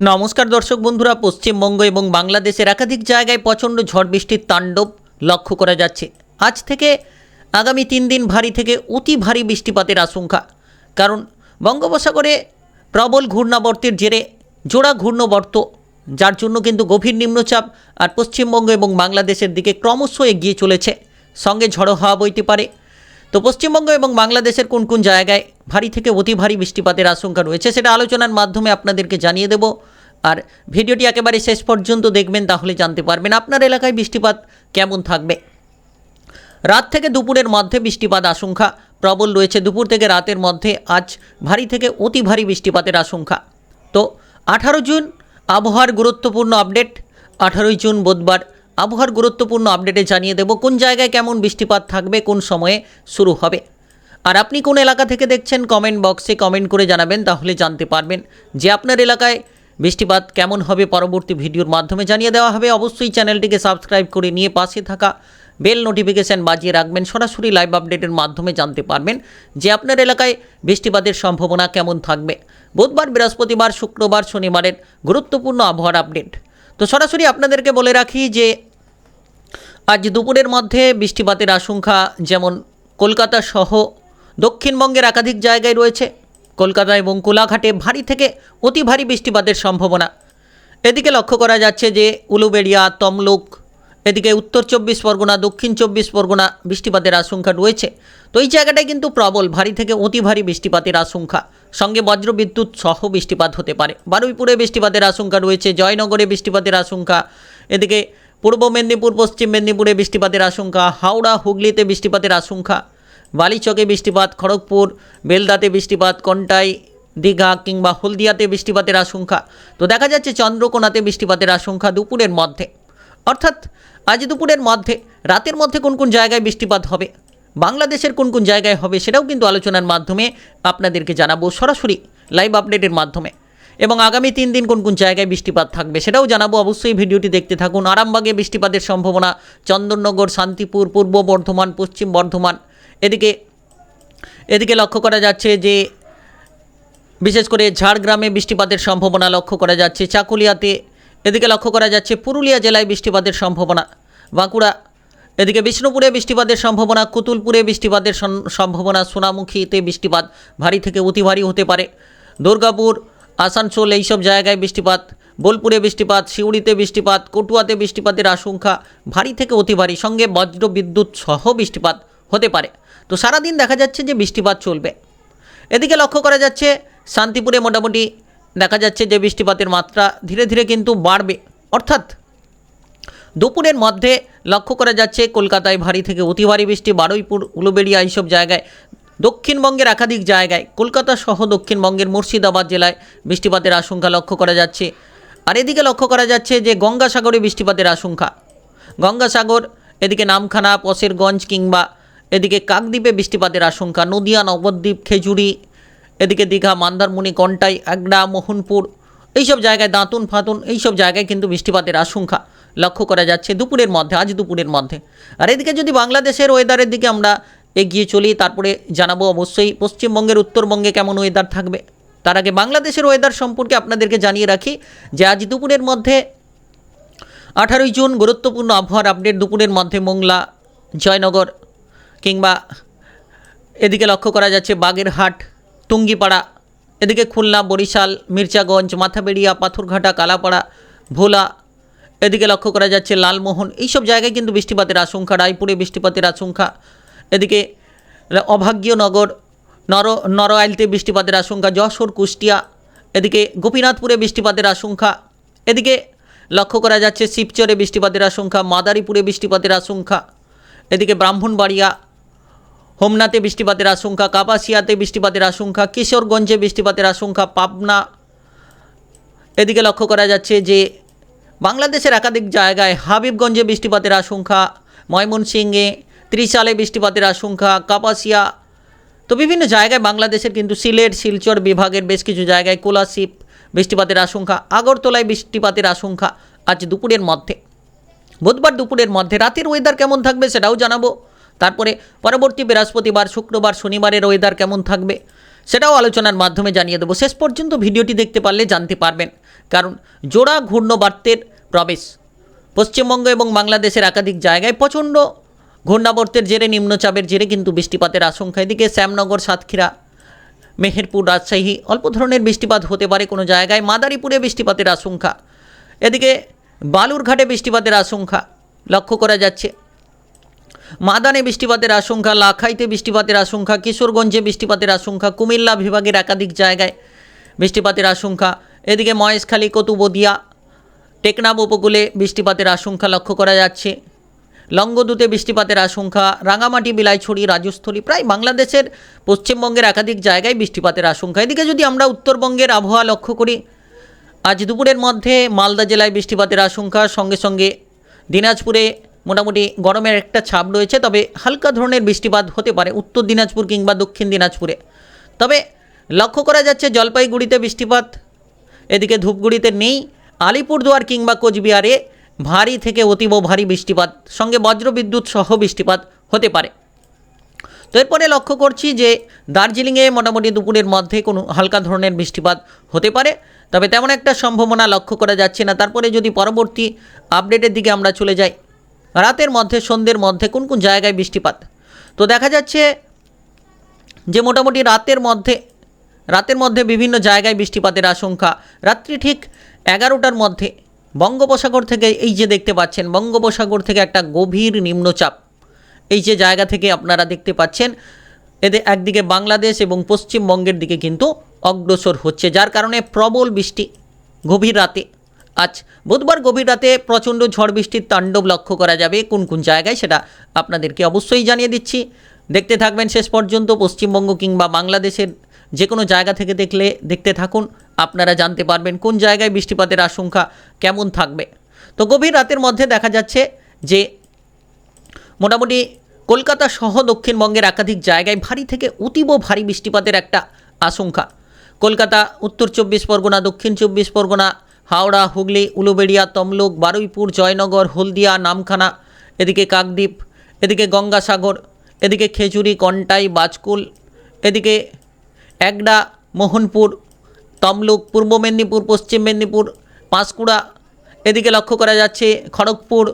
নমস্কার দর্শক বন্ধুরা, পশ্চিমবঙ্গ এবং বাংলাদেশের একাধিক জায়গায় প্রচণ্ড ঝড় বৃষ্টির তাণ্ডব লক্ষ্য করা যাচ্ছে। আজ থেকে আগামী তিন দিন ভারী থেকে অতি ভারী বৃষ্টিপাতের আশঙ্কা। কারণ বঙ্গোপসাগরে প্রবল ঘূর্ণাবর্তের জেরে জোড়া ঘূর্ণবর্ত, যার জন্য কিন্তু গভীর নিম্নচাপ আর পশ্চিমবঙ্গ এবং বাংলাদেশের দিকে ক্রমশ এগিয়ে চলেছে। সঙ্গে ঝড়ো হাওয়া বইতে পারে। তো পশ্চিমবঙ্গ এবং বাংলাদেশের কোন কোন জায়গায় ভারী থেকে অতি ভারী বৃষ্টিপাতের আশঙ্কা রয়েছে, সেটা আলোচনার মাধ্যমে আপনাদেরকে জানিয়ে দেব। আর ভিডিওটি একেবারে শেষ পর্যন্ত দেখবেন, তাহলে জানতে পারবেন আপনার এলাকায় বৃষ্টিপাত কেমন থাকবে। রাত থেকে দুপুরের মধ্যে বৃষ্টিপাত আশঙ্কা, প্রবল রয়েছে। দুপুর থেকে রাতের মধ্যে আজ ভারী থেকে অতি ভারী বৃষ্টিপাতের আশঙ্কা। তো আঠারো জুন, আবহাওয়ার গুরুত্বপূর্ণ আপডেট। আঠারোই জুন বুধবার, আবহাওয়ার গুরুত্বপূর্ণ আপডেটে জানিয়ে দেব কোন জায়গায় কেমন বৃষ্টিপাত থাকবে, কোন সময়ে শুরু হবে। আর আপনি কোন এলাকা থেকে দেখছেন কমেন্ট বক্সে কমেন্ট করে জানাবেন, তাহলে জানতে পারবেন যে আপনার এলাকায় বৃষ্টিপাত কেমন হবে পরবর্তী ভিডিওর মাধ্যমে জানিয়ে দেওয়া হবে। অবশ্যই চ্যানেলটিকে সাবস্ক্রাইব করে নিয়ে পাশে থাকা বেল নোটিফিকেশান বাজিয়ে রাখবেন। সরাসরি লাইভ আপডেটের মাধ্যমে জানতে পারবেন যে আপনার এলাকায় বৃষ্টিপাতের সম্ভাবনা কেমন থাকবে। বুধবার, বৃহস্পতিবার, শুক্রবার, শনিবারের গুরুত্বপূর্ণ আবহাওয়ার আপডেট। তো সরাসরি আপনাদেরকে বলে রাখি যে আজ দুপুরের মধ্যে বৃষ্টিপাতের আশঙ্কা যেমন কলকাতা সহ দক্ষিণবঙ্গের একাধিক জায়গায় রয়েছে। কলকাতা এবং কোলাঘাটে ভারী থেকে অতি ভারী বৃষ্টিপাতের সম্ভাবনা। এদিকে লক্ষ্য করা যাচ্ছে যে উলুবেড়িয়া, তমলুক, এদিকে উত্তর চব্বিশ পরগনা, দক্ষিণ চব্বিশ পরগনা বৃষ্টিপাতের আশঙ্কা রয়েছে। তো এই জায়গাটায় কিন্তু প্রবল ভারী থেকে অতি ভারী বৃষ্টিপাতের আশঙ্কা। সঙ্গে বজ্রবিদ্যুৎ সহ বৃষ্টিপাত হতে পারে। বারুইপুরে বৃষ্টিপাতের আশঙ্কা রয়েছে, জয়নগরে বৃষ্টিপাতের আশঙ্কা। এদিকে পূর্ব মেদিনীপুর, পশ্চিম মেদিনীপুরে বৃষ্টিপাতের আশঙ্কা। হাওড়া, হুগলিতে বৃষ্টিপাতের আশঙ্কা। বালিচকে বৃষ্টিপাত, খড়গপুর, বেলদাতে বৃষ্টিপাত, কন্টাই, দীঘা কিংবা হলদিয়াতে বৃষ্টিপাতের আশঙ্কা। তো দেখা যাচ্ছে চন্দ্রকোনাতে বৃষ্টিপাতের আশঙ্কা দুপুরের মধ্যে। অর্থাৎ আজ দুপুরের মধ্যে রাতের মধ্যে কোন কোন জায়গায় বৃষ্টিপাত হবে, বাংলাদেশের কোন কোন জায়গায় হবে সেটাও কিন্তু আলোচনার মাধ্যমে আপনাদেরকে জানাব সরাসরি লাইভ আপডেটের মাধ্যমে। এবং আগামী তিন দিন কোন কোন জায়গায় বৃষ্টিপাত থাকবে সেটাও জানাব। অবশ্যই ভিডিওটি দেখতে থাকুন। আরামবাগে বৃষ্টিপাতের সম্ভাবনা, চন্দননগর, শান্তিপুর, পূর্ব বর্ধমান, পশ্চিম বর্ধমান এদিকে এদিকে লক্ষ্য করা যাচ্ছে যে, বিশেষ করে ঝাড়গ্রামে বৃষ্টিপাতের সম্ভাবনা লক্ষ্য করা যাচ্ছে, চাকুলিয়াতে এদিকে লক্ষ্য করা যাচ্ছে পুরুলিয়া জেলায় বৃষ্টিপাতের সম্ভাবনা, বাঁকুড়া, এদিকে বিষ্ণুপুরে বৃষ্টিপাতের সম্ভাবনা, কুতুলপুরে বৃষ্টিপাতের সম্ভাবনা, সোনামুখীতে বৃষ্টিপাত ভারী থেকে অতি ভারী হতে পারে। দুর্গাপুর, আসানসোল এইসব জায়গায় বৃষ্টিপাত, বোলপুরে বৃষ্টিপাত সিউড়িতে বৃষ্টিপাত, কটুয়াতে বৃষ্টিপাতের আশঙ্কা ভারী থেকে অতি ভারী। সঙ্গে বজ্র বিদ্যুৎ সহ বৃষ্টিপাত হতে পারে। তো সারাদিন দেখা যাচ্ছে যে বৃষ্টিপাত চলবে। এদিকে লক্ষ্য করা যাচ্ছে শান্তিপুরে মোটামুটি দেখা যাচ্ছে যে বৃষ্টিপাতের মাত্রা ধীরে ধীরে কিন্তু বাড়বে। অর্থাৎ দুপুরের মধ্যে লক্ষ্য করা যাচ্ছে কলকাতায় ভারী থেকে অতি ভারী বৃষ্টি, বারুইপুর, উলুবেড়িয়া এইসব জায়গায়, দক্ষিণবঙ্গের একাধিক জায়গায়, কলকাতা সহ দক্ষিণবঙ্গের মুর্শিদাবাদ জেলায় বৃষ্টিপাতের আশঙ্কা লক্ষ্য করা যাচ্ছে। আর এদিকে লক্ষ্য করা যাচ্ছে যে গঙ্গাসাগরে বৃষ্টিপাতের আশঙ্কা। গঙ্গাসাগর, এদিকে নামখানা পশেরগঞ্জ কিংবা এদিকে কাকদ্বীপে বৃষ্টিপাতের আশঙ্কা, নদিয়া, নবদ্বীপ, খেজুরি, এদিকে দীঘা, মন্দারমণি, কন্টাই আগড়া মোহনপুর, এইসব জায়গায় দাঁতুন ফাতুন, এইসব জায়গায় কিন্তু বৃষ্টিপাতের আশঙ্কা লক্ষ্য করা যাচ্ছে দুপুরের মধ্যে, আজ দুপুরের মধ্যে। আর এদিকে যদি বাংলাদেশের ওয়েদারের দিকে আমরা এগিয়ে চলি, তারপরে জানাব অবশ্যই পশ্চিমবঙ্গের, উত্তরবঙ্গে কেমন ওয়েদার থাকবে। তার আগে বাংলাদেশের ওয়েদার সম্পর্কে আপনাদেরকে জানিয়ে রাখি যে, আজ দুপুরের মধ্যে আঠারোই জুন গুরুত্বপূর্ণ আবহাওয়ার আপডেট দুপুরের মধ্যে মোংলা, জয়নগর কিংবা এদিকে লক্ষ্য করা যাচ্ছে বাগেরহাট, টুঙ্গিপাড়া, এদিকে খুলনা, বরিশাল, মির্জাগঞ্জ, মাথাবেড়িয়া, পাথরঘাটা, কালাপাড়া, ভোলা, এদিকে লক্ষ্য করা যাচ্ছে লালমোহন। এইসব জায়গায় কিন্তু বৃষ্টিপাতের আশঙ্কা, রায়পুরে বৃষ্টিপাতের আশঙ্কা, এদিকে অভাগ্যনগর নর নরআইলতে বৃষ্টিপাতের আশঙ্কা, যশোর, কুষ্টিয়া, এদিকে গোপীনাথপুরে বৃষ্টিপাতের আশঙ্কা, এদিকে লক্ষ্য করা যাচ্ছে শিবচরে বৃষ্টিপাতের আশঙ্কা, মাদারীপুরে বৃষ্টিপাতের আশঙ্কা, এদিকে ব্রাহ্মণবাড়িয়া হোমনাতে বৃষ্টিপাতের আশঙ্কা, কাপাসিয়াতে বৃষ্টিপাতের আশঙ্কা, কিশোরগঞ্জে বৃষ্টিপাতের আশঙ্কা, পাবনা। এদিকে লক্ষ্য করা যাচ্ছে যে বাংলাদেশের একাধিক জায়গায় হাবিবগঞ্জে বৃষ্টিপাতের আশঙ্কা, ময়মনসিংহে ত্রিশালে বৃষ্টিপাতের আশঙ্কা, কাপাসিয়া। তো বিভিন্ন জায়গায় বাংলাদেশের কিন্তু সিলেট, শিলচর বিভাগের বেশ কিছু জায়গায় কোলাশিপ বৃষ্টিপাতের আশঙ্কা, আগরতলায় বৃষ্টিপাতের আশঙ্কা আজ দুপুরের মধ্যে। বুধবার দুপুরের মধ্যে, রাতের ওয়েদার কেমন থাকবে সেটাও জানাব। তারপরে পরবর্তী বৃহস্পতিবার, শুক্রবার, শনিবারের ওয়েদার কেমন থাকবে সেটাও আলোচনার মাধ্যমে জানিয়ে দেবো। শেষ পর্যন্ত ভিডিওটি দেখতে পারলে জানতে পারবেন। কারণ জোড়া ঘূর্ণবার্তের প্রবেশ পশ্চিমবঙ্গ এবং বাংলাদেশের একাধিক জায়গায় প্রচণ্ড ঘূর্ণাবর্তের জেরে, নিম্নচাপের জেরে কিন্তু বৃষ্টিপাতের আশঙ্কা। এদিকে শ্যামনগর, সাতক্ষীরা, মেহেরপুর, রাজশাহী অল্প ধরনের বৃষ্টিপাত হতে পারে কোনো জায়গায়। মাদারীপুরে বৃষ্টিপাতের আশঙ্কা। এদিকে বালুরঘাটে বৃষ্টিপাতের আশঙ্কা লক্ষ্য করা যাচ্ছে। মাদানে বৃষ্টিপাতের আশঙ্কা, লাখাইতে বৃষ্টিপাতের আশঙ্কা, কিশোরগঞ্জে বৃষ্টিপাতের আশঙ্কা, কুমিল্লা বিভাগের একাধিক জায়গায় বৃষ্টিপাতের আশঙ্কা। এদিকে মহেশখালী, কতুবদিয়া টেকনাব উপকূলে বৃষ্টিপাতের আশঙ্কা লক্ষ্য করা যাচ্ছে। লঙ্গদুতে বৃষ্টিপাতের আশঙ্কা, রাঙামাটি, বিলাইছড়ি, রাজস্থলী, প্রায় বাংলাদেশের পশ্চিমবঙ্গের একাধিক জায়গায় বৃষ্টিপাতের আশঙ্কা। এদিকে যদি আমরা উত্তরবঙ্গের আবহাওয়া লক্ষ্য করি, আজ দুপুরের মধ্যে মালদা জেলায় বৃষ্টিপাতের আশঙ্কা, সঙ্গে সঙ্গে দিনাজপুরে মোটামুটি গরমের একটা ছাপ রয়েছে, তবে হালকা ধরনের বৃষ্টিপাত হতে পারে উত্তর দিনাজপুর কিংবা দক্ষিণ দিনাজপুরে। তবে লক্ষ্য করা যাচ্ছে জলপাইগুড়িতে বৃষ্টিপাত, এদিকে ধূপগুড়িতে নেই, আলিপুরদুয়ার কিংবা কোচবিহারে ভারী থেকে অতীব ভারী বৃষ্টিপাত, সঙ্গে বজ্রবিদ্যুৎ সহ বৃষ্টিপাত হতে পারে। তো এরপরে লক্ষ্য করছি যে দার্জিলিংয়ে মোটামুটি দুপুরের মধ্যে কোনো হালকা ধরনের বৃষ্টিপাত হতে পারে, তবে তেমন একটা সম্ভাবনা লক্ষ্য করা যাচ্ছে না। তারপরে যদি পরবর্তী আপডেটের দিকে আমরা চলে যাই রাতের মধ্যে, সন্ধ্যের মধ্যে কোন কোন জায়গায় বৃষ্টিপাত? তো দেখা যাচ্ছে যে মোটামুটি রাতের মধ্যে রাতের মধ্যে বিভিন্ন জায়গায় বৃষ্টিপাতের আশঙ্কা। রাত্রি ঠিক এগারোটার মধ্যে বঙ্গোপসাগর থেকে এই যে দেখতে পাচ্ছেন, বঙ্গোপসাগর থেকে একটা গভীর নিম্নচাপ। এই যে জায়গা থেকে আপনারা দেখতে পাচ্ছেন এদের একদিকে বাংলাদেশ এবং পশ্চিমবঙ্গের দিকে কিন্তু অগ্রসর হচ্ছে, যার কারণে প্রবল বৃষ্টি গভীর রাতে। আজ বুধবার গভীর রাতে প্রচণ্ড ঝড় বৃষ্টির তাণ্ডব লক্ষ্য করা যাবে। কোন কোন জায়গায় সেটা আপনাদেরকে অবশ্যই জানিয়ে দিচ্ছি। দেখতে থাকবেন শেষ পর্যন্ত পশ্চিমবঙ্গ কিংবা বাংলাদেশের যে কোনো জায়গা থেকে দেখলে দেখতে থাকুন। আপনারা জানতে পারবেন কোন জায়গায় বৃষ্টিপাতের আশঙ্কা কেমন থাকবে। তো গভীর রাতের মধ্যে দেখা যাচ্ছে যে মোটামুটি কলকাতা সহ দক্ষিণবঙ্গের একাধিক জায়গায় ভারী থেকে অতীব ভারী বৃষ্টিপাতের একটা আশঙ্কা। কলকাতা, উত্তর চব্বিশ পরগনা, দক্ষিণ চব্বিশ পরগনা হাওড়া, হুগলি, উলুবেড়িয়া, তমলুক, বারুইপুর, জয়নগর, হলদিয়া, নামখানা, এদিকে কাকদ্বীপ, এদিকে গঙ্গাসাগর, এদিকে খেজুরি, কন্টাই, বাজকুল, এদিকে একডা, মোহনপুর, তমলুক, পূর্ব মেদিনীপুর, পশ্চিম মেদিনীপুর, পাঁশকুড়া, এদিকে লক্ষ্য করা যাচ্ছে খড়গপুর,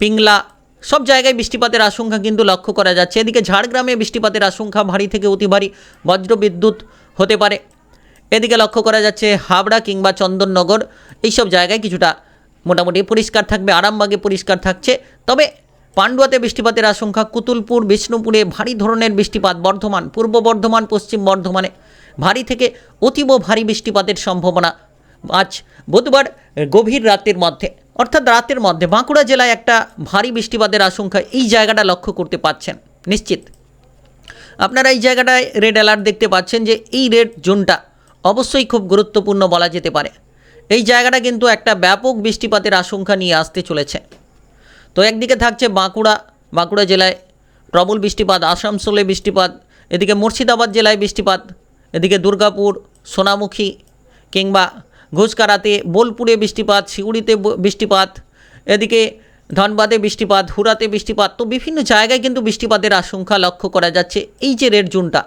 পিংলা, সব জায়গায় বৃষ্টিপাতের আশঙ্কা কিন্তু লক্ষ্য করা যাচ্ছে। এদিকে ঝাড়গ্রামে বৃষ্টিপাতের আশঙ্কা ভারী থেকে অতি ভারী। বজ্রবিদ্যুৎ হতে পারে। এদিকে লক্ষ্য করা যাচ্ছে হাবড়া কিংবা চন্দননগর, এইসব জায়গায় কিছুটা মোটামুটি পরিষ্কার থাকবে, আরামবাগে পরিষ্কার থাকছে। তবে পাণ্ডুয়াতে বৃষ্টিপাতের আশঙ্কা, কুতুলপুর, বিষ্ণুপুরে ভারী ধরনের বৃষ্টিপাত বর্ধমান, পূর্ব বর্ধমান, পশ্চিম বর্ধমানে ভারী থেকে অতীব ভারী বৃষ্টিপাতের সম্ভাবনা আজ বুধবার গভীর রাতের মধ্যে। অর্থাৎ রাতের মধ্যে বাঁকুড়া জেলায় একটা ভারী বৃষ্টিপাতের আশঙ্কা এই জায়গাটা লক্ষ্য করতে পাচ্ছেন, নিশ্চিত। আপনারা এই জায়গাটায় রেড অ্যালার্ট দেখতে পাচ্ছেন যে এই রেড জোনটা অবশ্যই খুব গুরুত্বপূর্ণ বলা যেতে পারে। এই জায়গাটা কিন্তু একটা ব্যাপক বৃষ্টিপাতের আশঙ্কা নিয়ে আসতে চলেছে। তো একদিকে থাকছে বাঁকুড়া বাঁকুড়া জেলায় প্রবল বৃষ্টিপাত, আসানসোলে বৃষ্টিপাত, এদিকে মুর্শিদাবাদ জেলায় বৃষ্টিপাত, এদিকে দুর্গাপুর, সোনামুখী কিংবা ঘুষকারাতে বোলপুরে বৃষ্টিপাত সিউড়িতে ব- বৃষ্টিপাত, এদিকে ধনবাদে বৃষ্টিপাত, হুরাতে বৃষ্টিপাত। তো বিভিন্ন জায়গায় কিন্তু বৃষ্টিপাতের আশঙ্কা লক্ষ্য করা যাচ্ছে। এই যে রেড জুনটা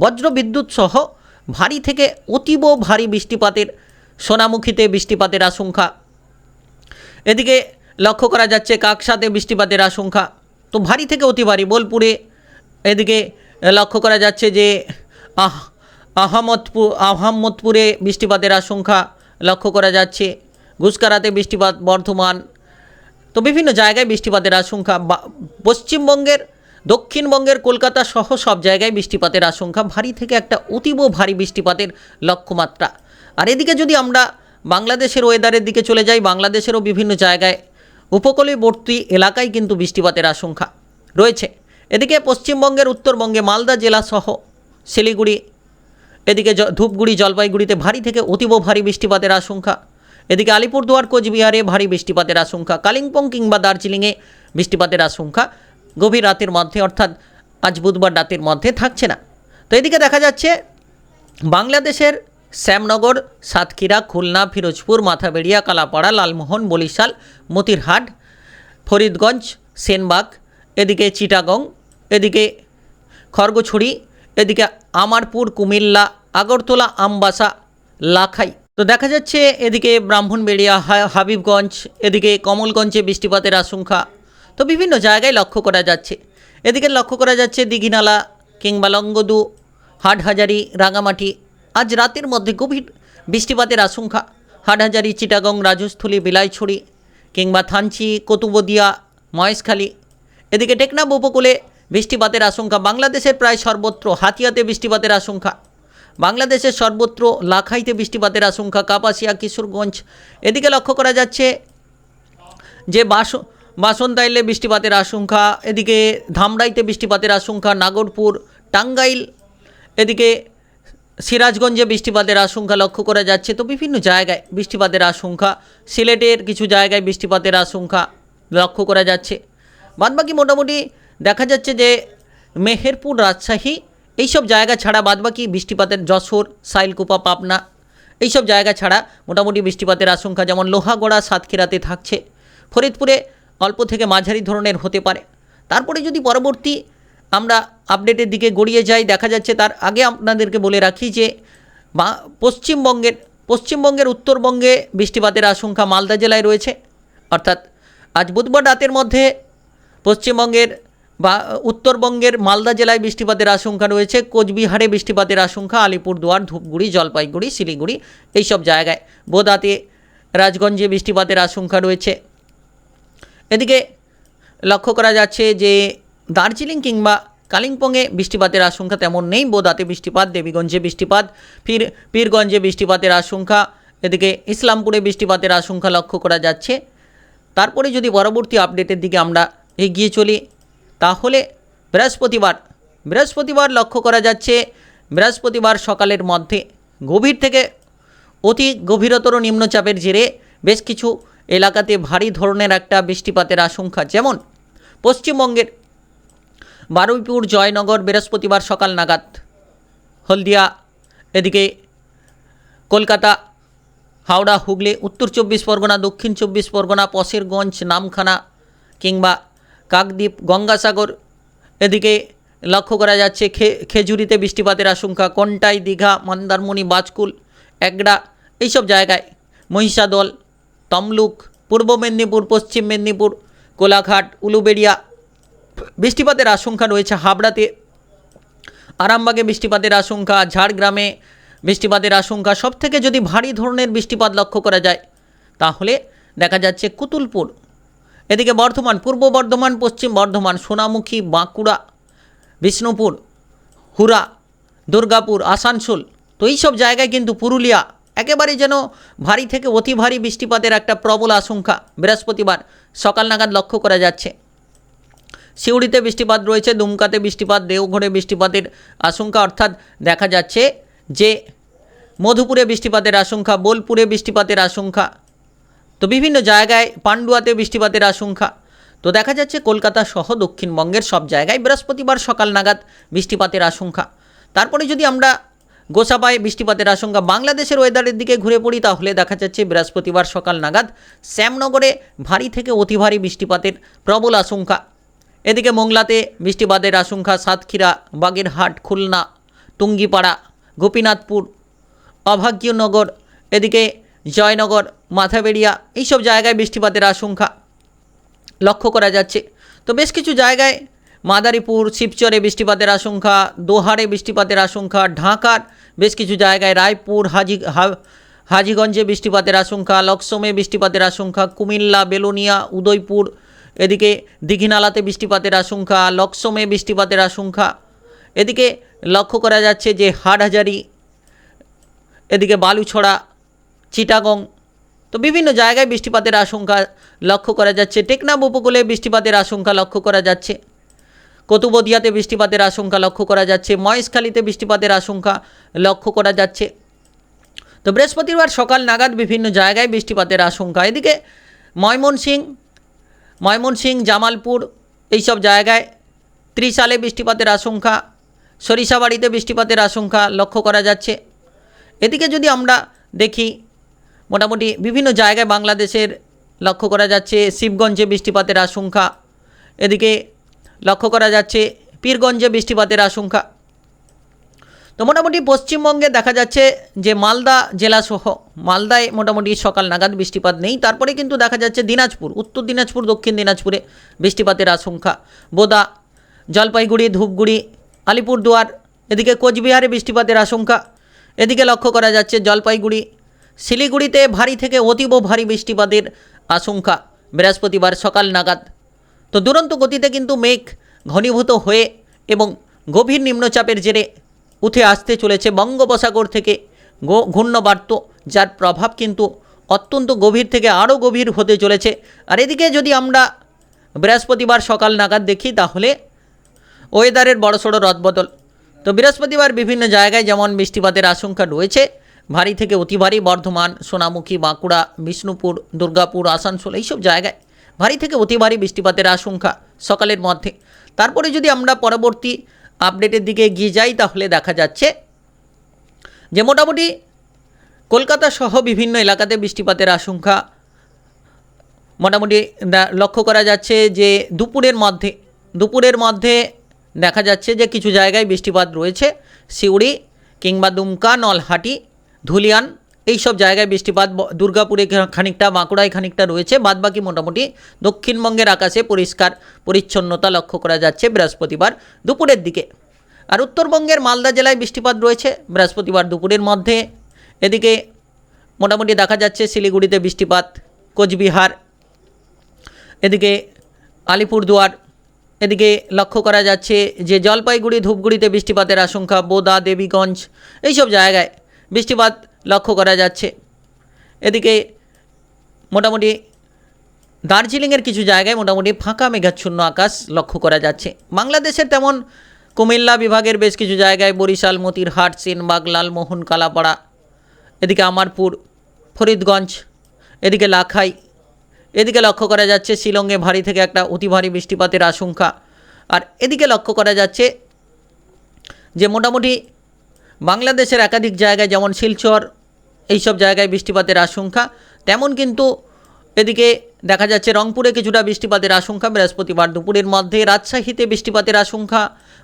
বজ্র বিদ্যুৎ সহ ভারী থেকে অতীব ভারী বৃষ্টিপাতের, সোনামুখীতে বৃষ্টিপাতের আশঙ্কা। এদিকে লক্ষ্য করা যাচ্ছে কাকসাতে বৃষ্টিপাতের আশঙ্কা। তো ভারী থেকে অতি ভারী বোলপুরে, এদিকে লক্ষ্য করা যাচ্ছে যে আহ আহমদপুর আহমদপুরে বৃষ্টিপাতের আশঙ্কা লক্ষ্য করা যাচ্ছে। গুসকারাতে বৃষ্টিপাত বর্ধমান। তো বিভিন্ন জায়গায় বৃষ্টিপাতের আশঙ্কা। পশ্চিমবঙ্গের দক্ষিণবঙ্গের কলকাতা সহ সব জায়গায় বৃষ্টিপাতের আশঙ্কা। ভারী থেকে একটা অতীব ভারী বৃষ্টিপাতের লক্ষ্যমাত্রা। আর এদিকে যদি আমরা বাংলাদেশের ওয়েদারের দিকে চলে যাই, বাংলাদেশেরও বিভিন্ন জায়গায় উপকূলবর্তী এলাকায় কিন্তু বৃষ্টিপাতের আশঙ্কা রয়েছে। এদিকে পশ্চিমবঙ্গের উত্তরবঙ্গে মালদা জেলা সহ শিলিগুড়ি, এদিকে ধূপগুড়ি, জলপাইগুড়িতে ভারী থেকে অতীব ভারী বৃষ্টিপাতের আশঙ্কা। এদিকে আলিপুরদুয়ার, কোচবিহারে ভারী বৃষ্টিপাতের আশঙ্কা। কালিম্পং কিংবা দার্জিলিংয়ে বৃষ্টিপাতের আশঙ্কা। গভীর রাতের মধ্যে, অর্থাৎ আজ বুধবার রাতের মধ্যে থাকছে না। তো এদিকে দেখা যাচ্ছে, বাংলাদেশের শ্যামনগর, সাতক্ষীরা, খুলনা, ফিরোজপুর, মাথাবেড়িয়া, কালাপাড়া, লালমোহন, বরিশাল, মতিরহাট, ফরিদগঞ্জ, সেনবাগ, এদিকে চিটাগং, এদিকে খড়গছড়ি, এদিকে আমারপুর, কুমিল্লা, আগরতলা, আমবাসা, লাখাই। তো দেখা যাচ্ছে, এদিকে ব্রাহ্মণবেড়িয়া হাবিবগঞ্জ, এদিকে কমলগঞ্জে বৃষ্টিপাতের আশঙ্কা। তো বিভিন্ন জায়গায় লক্ষ্য করা যাচ্ছে। এদিকে লক্ষ্য করা যাচ্ছে দিঘিনালা কিংবা লঙ্গদু হাটহাজারি, রাঙামাটি। আজ রাতের মধ্যে গভীর বৃষ্টিপাতের আশঙ্কা। হাটহাজারি, চিটাগং, রাজস্থলী, বিলাইছড়ি কিংবা থানচি, কতুবদিয়া, মহেশখালী। এদিকে টেকনাফ উপকূলে বৃষ্টিপাতের আশঙ্কা। বাংলাদেশের প্রায় সর্বত্র হাতিয়াতে বৃষ্টিপাতের আশঙ্কা। বাংলাদেশের সর্বত্র লাখাইতে বৃষ্টিপাতের আশঙ্কা। কাপাসিয়া, কিশোরগঞ্জ। এদিকে লক্ষ্য করা যাচ্ছে যে বাস বাসন্তাইলে বৃষ্টিপাতের আশঙ্কা, এদিকে ধামরাইতে বৃষ্টিপাতের আশঙ্কা, নাগরপুর, টাঙ্গাইল, এদিকে সিরাজগঞ্জে বৃষ্টিপাতের আশঙ্কা লক্ষ্য করা যাচ্ছে। তো বিভিন্ন জায়গায় বৃষ্টিপাতের আশঙ্কা, সিলেটের কিছু জায়গায় বৃষ্টিপাতের আশঙ্কা লক্ষ্য করা যাচ্ছে। বাদবাকি মোটামুটি দেখা যাচ্ছে যে মেহেরপুর, রাজশাহী, এইসব জায়গা ছাড়া বাদবাকি বৃষ্টিপাতের যশোর, সাইলকুপা, পাবনা, এইসব জায়গা ছাড়া মোটামুটি বৃষ্টিপাতের আশঙ্কা, যেমন লোহাগড়া, সাতক্ষীরাতে থাকছে। ফরিদপুরে অল্প থেকে মাঝারি ধরনের হতে পারে। তারপরে যদি পরবর্তী আমরা আপডেটের দিকে গড়িয়ে যাই, দেখা যাচ্ছে তার আগে আপনাদেরকে বলে রাখি যে পশ্চিমবঙ্গের পশ্চিমবঙ্গের উত্তরবঙ্গে বৃষ্টিপাতের আশঙ্কা মালদা জেলায় রয়েছে। অর্থাৎ আজ বুধবার রাতের মধ্যে পশ্চিমবঙ্গের বা উত্তরবঙ্গের মালদা জেলায় বৃষ্টিপাতের আশঙ্কা রয়েছে। কোচবিহারে বৃষ্টিপাতের আশঙ্কা, আলিপুরদুয়ার, ধূপগুড়ি, জলপাইগুড়ি, শিলিগুড়ি, এইসব জায়গায়। বোদাতে, রাজগঞ্জে বৃষ্টিপাতের আশঙ্কা রয়েছে। এদিকে লক্ষ্য করা যাচ্ছে যে দার্জিলিং কিংবা কালিম্পংয়ে বৃষ্টিপাতের আশঙ্কা তেমন নেই। বোদাতে বৃষ্টিপাত, দেবীগঞ্জে বৃষ্টিপাত পীর পীরগঞ্জে বৃষ্টিপাতের আশঙ্কা, এদিকে ইসলামপুরে বৃষ্টিপাতের আশঙ্কা লক্ষ্য করা যাচ্ছে। তারপরে যদি পরবর্তী আপডেটের দিকে আমরা এগিয়ে চলি, তাহলে বৃহস্পতিবার বৃহস্পতিবার লক্ষ্য করা যাচ্ছে বৃহস্পতিবার সকালের মধ্যে গভীর থেকে অতি গভীরতর নিম্নচাপের জেরে বেশ কিছু এলাকাতে ভারী ধরনের একটা বৃষ্টিপাতের আশঙ্কা, যেমন পশ্চিমবঙ্গের বারুইপুর, জয়নগর, বৃহস্পতিবার সকাল নাগাদ হলদিয়া, এদিকে কলকাতা, হাওড়া, হুগলি, উত্তর চব্বিশ পরগনা, দক্ষিণ চব্বিশ পরগনা পশেরগঞ্জ নামখানা কিংবা কাকদ্বীপ, গঙ্গাসাগর, এদিকে লক্ষ্য করা যাচ্ছে খে, খেজুরিতে বৃষ্টিপাতের আশঙ্কা, কন্টাই, দীঘা, মন্দারমণি, বাজকুল, এগড়া, এইসব জায়গায় মহিষাদল তমলুক, পূর্ব মেদিনীপুর, পশ্চিম মেদিনীপুর, কোলাঘাট, উলুবেড়িয়া। বৃষ্টিপাতের আশঙ্কা রয়েছে হাবড়াতে। আরামবাগে বৃষ্টিপাতের আশঙ্কা, ঝাড়গ্রামে বৃষ্টিপাতের আশঙ্কা। সব থেকে যদি ভারী ধরনের বৃষ্টিপাত লক্ষ্য করা যায়, তাহলে দেখা যাচ্ছে কুতুলপুর। এদিকে বর্ধমান, পূর্ব বর্ধমান, পশ্চিম বর্ধমান, সোনামুখী, বাঁকুড়া, বিষ্ণুপুর হুরা দুর্গাপুর, আসানসোল। তো এইসব জায়গায় কিন্তু পুরুলিয়া একেবারে যেন ভারী থেকে অতি ভারী বৃষ্টিপাতের একটা প্রবল আশঙ্কা। বৃহস্পতিবার সকাল নাগাদ লক্ষ্য করা যাচ্ছে। সিউড়িতে বৃষ্টিপাত রয়েছে, দুমকাতে বৃষ্টিপাত, দেওঘরে বৃষ্টিপাতের আশঙ্কা অর্থাৎ দেখা যাচ্ছে যে মধুপুরে বৃষ্টিপাতের আশঙ্কা, বোলপুরে বৃষ্টিপাতের আশঙ্কা, তো বিভিন্ন জায়গায় পান্ডুয়াতে বৃষ্টিপাতের আশঙ্কা। তো দেখা যাচ্ছে কলকাতা সহ দক্ষিণবঙ্গের সব জায়গায় বৃহস্পতিবার সকাল নাগাদ বৃষ্টিপাতের আশঙ্কা। তারপরে যদি আমরা গোসাবায় বৃষ্টিপাতের আশঙ্কা। বাংলাদেশের ওয়েদারের দিকে ঘুরে পড়ি, তাহলে দেখা যাচ্ছে বৃহস্পতিবার সকাল নাগাদ শ্যামনগরে ভারী থেকে অতি ভারী বৃষ্টিপাতের প্রবল আশঙ্কা। এদিকে মোংলাতে বৃষ্টিপাতের আশঙ্কা, সাতক্ষীরা, বাগেরহাট, খুলনা, টুঙ্গিপাড়া, গোপীনাথপুর, অভাগ্যনগর, এদিকে জয়নগর, মাথাবেড়িয়া, এইসব জায়গায় বৃষ্টিপাতের আশঙ্কা লক্ষ্য করা যাচ্ছে। তো বেশ কিছু জায়গায় মাদারীপুর, শিবচরে বৃষ্টিপাতের আশঙ্কা, দোহারে বৃষ্টিপাতের আশঙ্কা, ঢাকার বেশ কিছু জায়গায় রায়পুর, হাজি হাজীগঞ্জে বৃষ্টিপাতের আশঙ্কা, লক্সমে বৃষ্টিপাতের আশঙ্কা, কুমিল্লা, বেলোনিয়া, উদয়পুর, এদিকে দীঘিনালাতে বৃষ্টিপাতের আশঙ্কা, লক্সমে বৃষ্টিপাতের আশঙ্কা। এদিকে লক্ষ্য করা যাচ্ছে যে হাটহাজারি, এদিকে বালুছড়া, চিটাগং, তো বিভিন্ন জায়গায় বৃষ্টিপাতের আশঙ্কা লক্ষ্য করা যাচ্ছে। টেকনাফ উপকূলে বৃষ্টিপাতের আশঙ্কা লক্ষ্য করা যাচ্ছে। কতুবদিয়াতে বৃষ্টিপাতের আশঙ্কা লক্ষ্য করা যাচ্ছে, মহেশখালীতে বৃষ্টিপাতের আশঙ্কা লক্ষ্য করা যাচ্ছে। তো বৃহস্পতিবার সকাল নাগাদ বিভিন্ন জায়গায় বৃষ্টিপাতের আশঙ্কা। এদিকে ময়মনসিং ময়মনসিং, জামালপুর এইসব জায়গায় ত্রিশালে বৃষ্টিপাতের আশঙ্কা, সরিষাবাড়িতে বৃষ্টিপাতের আশঙ্কা লক্ষ্য করা যাচ্ছে। এদিকে যদি আমরা দেখি, মোটামুটি বিভিন্ন জায়গায় বাংলাদেশের লক্ষ্য করা যাচ্ছে, শিবগঞ্জে বৃষ্টিপাতের আশঙ্কা। এদিকে লক্ষ্য করা যাচ্ছে, পীরগঞ্জে বৃষ্টিপাতের আশঙ্কা। তো মোটামুটি পশ্চিমবঙ্গে দেখা যাচ্ছে যে মালদা জেলাসহ, মালদায় মোটামুটি সকাল নাগাদ বৃষ্টিপাত নেই। তারপরে কিন্তু দেখা যাচ্ছে দিনাজপুর, উত্তর দিনাজপুর, দক্ষিণ দিনাজপুরে বৃষ্টিপাতের আশঙ্কা। বোদা, জলপাইগুড়ি, ধূপগুড়ি, আলিপুরদুয়ার, এদিকে কোচবিহারে বৃষ্টিপাতের আশঙ্কা। এদিকে লক্ষ্য করা যাচ্ছে জলপাইগুড়ি, শিলিগুড়িতে ভারী থেকে অতীব ভারী বৃষ্টিপাতের আশঙ্কা। বৃহস্পতিবার সকাল নাগাদ তো দুরন্ত গতিতে কিন্তু মেঘ ঘনীভূত হয়ে এবং গভীর নিম্নচাপের জেরে উঠে আসতে চলেছে বঙ্গোপসাগর থেকে ঘূর্ণবার্ত, যার প্রভাব কিন্তু অত্যন্ত গভীর থেকে আরও গভীর হতে চলেছে। আর এদিকে যদি আমরা বৃহস্পতিবার সকাল নাগাদ দেখি, তাহলে ওয়েদারের বড়সড় রদবদল। তো বৃহস্পতিবার বিভিন্ন জায়গায় যেমন বৃষ্টিপাতের আশঙ্কা রয়েছে, ভারী থেকে অতি ভারী বর্ধমান, সোনামুখী, বাঁকুড়া, বিষ্ণুপুর, দুর্গাপুর, আসানসোল, এইসব জায়গায় ভারী থেকে অতি ভারী বৃষ্টিপাতের আশঙ্কা সকালের মধ্যে। তারপরে যদি আমরা পরবর্তী আপডেটের দিকে এগিয়ে যাই, তাহলে দেখা যাচ্ছে যে মোটামুটি কলকাতা সহ বিভিন্ন এলাকাতে বৃষ্টিপাতের আশঙ্কা মোটামুটি লক্ষ্য করা যাচ্ছে যে দুপুরের মধ্যে দুপুরের মধ্যে দেখা যাচ্ছে যে কিছু জায়গায় বৃষ্টিপাত রয়েছে। সিউড়ি কিংবা দুমকা, নলহাটি, ধুলিয়ান এই সব জায়গায় বৃষ্টিপাত দুর্গাপুরে খানিকটা, বাঁকুড়ায় খানিকটা রয়েছে। বাদবাকি মোটামুটি দক্ষিণবঙ্গের আকাশে পরিষ্কার পরিচ্ছন্নতা লক্ষ্য করা যাচ্ছে বৃহস্পতিবার দুপুরের দিকে। আর উত্তরবঙ্গের মালদা জেলায় বৃষ্টিপাত রয়েছে বৃহস্পতিবার দুপুরের মধ্যে। এদিকে মোটামুটি দেখা যাচ্ছে শিলিগুড়িতে বৃষ্টিপাত, কোচবিহার, এদিকে আলিপুরদুয়ার, এদিকে লক্ষ্য করা যাচ্ছে যে জলপাইগুড়ি, ধূপগুড়িতে বৃষ্টিপাতের আশঙ্কা, বোদা, দেবীগঞ্জ, এইসব জায়গায় বৃষ্টিপাত লক্ষ্য করা যাচ্ছে। এদিকে মোটামুটি দার্জিলিংয়ের কিছু জায়গায় মোটামুটি ফাঁকা মেঘাচ্ছন্ন আকাশ লক্ষ্য করা যাচ্ছে। বাংলাদেশের তেমন কুমিল্লা বিভাগের বেশ কিছু জায়গায় বরিশাল, মতিরহাট, সেনবাগ, লালমোহন, কালাপাড়া, এদিকে আমারপুর, ফরিদগঞ্জ, এদিকে লাখাই, এদিকে লক্ষ্য করা যাচ্ছে শিলংয়ে ভারী থেকে একটা অতি ভারী বৃষ্টিপাতের আশঙ্কা। আর এদিকে লক্ষ্য করা যাচ্ছে যে মোটামুটি বাংলাদেশের একাধিক জায়গায় যেমন শিলচর এইসব জায়গায় বৃষ্টিপাতের আশঙ্কা। তেমন কিন্তু এদিকে দেখা যাচ্ছে রংপুরে কিছুটা বৃষ্টিপাতের আশঙ্কা। বৃহস্পতিবার দুপুরের মধ্যে রাজশাহীতে বৃষ্টিপাতের আশঙ্কা।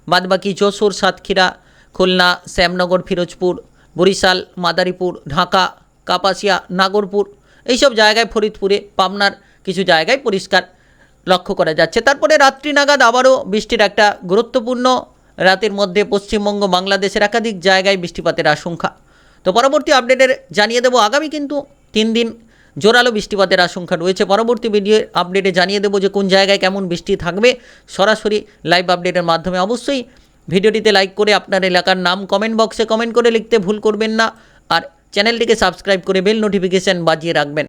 বাদবাকি যশোর, সাতক্ষীরা, খুলনা, শ্যামনগর, ফিরোজপুর, বরিশাল, মাদারীপুর, ঢাকা, কাপাসিয়া, নাগরপুর এইসব জায়গায় ফরিদপুরে, পাবনার কিছু জায়গায় পরিষ্কার লক্ষ্য করা যাচ্ছে। তারপরে রাত্রি নাগাদ আবারও বৃষ্টির একটা গুরুত্বপূর্ণ রাতের মধ্যে পশ্চিমবঙ্গ, বাংলাদেশের একাধিক জায়গায় বৃষ্টিপাতের আশঙ্কা। তো পরবর্তী আপডেটের জানিয়ে দেবো আগামী কিন্তু তিন দিন জোরালো বৃষ্টিপাতের আশঙ্কা রয়েছে। পরবর্তী ভিডিও আপডেটে জানিয়ে দেবো যে কোন জায়গায় কেমন বৃষ্টি থাকবে। সরাসরি লাইভ আপডেটের মাধ্যমে অবশ্যই ভিডিওটিতে লাইক করে আপনার এলাকার নাম কমেন্ট বক্সে কমেন্ট করে লিখতে ভুল করবেন না। আর চ্যানেলটিকে সাবস্ক্রাইব করে বেল নোটিফিকেশান বাজিয়ে রাখবেন।